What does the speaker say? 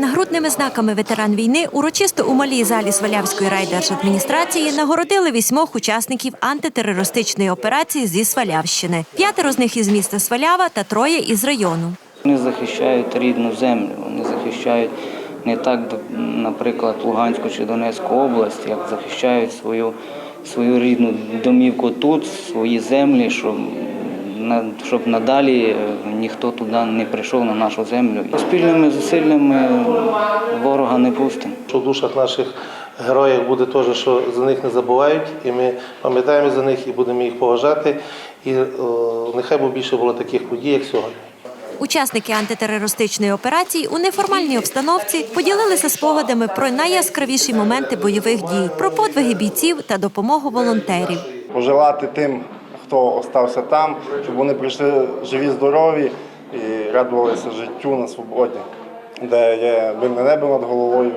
Нагрудними знаками ветеран війни урочисто у малій залі Свалявської райдержадміністрації нагородили вісьмох учасників антитерористичної операції зі Свалявщини. П'ятеро з них із міста Свалява та троє із району. Вони захищають рідну землю, вони захищають не так, наприклад, Луганську чи Донецьку область, як захищають свою, свою рідну домівку тут, свої землі, на- щоб надалі е, ніхто туди не прийшов на нашу землю. Спільними зусиллями ворога не пустимо. Що в душах наших героїв буде теж, що за них не забувають, і ми пам'ятаємо за них і будемо їх поважати. І о, нехай би більше було таких подій, як сьогодні. Учасники антитерористичної операції у неформальній обстановці поділилися спогадами про найяскравіші моменти бойових дій, про подвиги бійців та допомогу волонтерів. пожелати тим, хто остався там, щоб вони прийшли живі, здорові і радувалися життю на свободі, де є мирне небо над головою.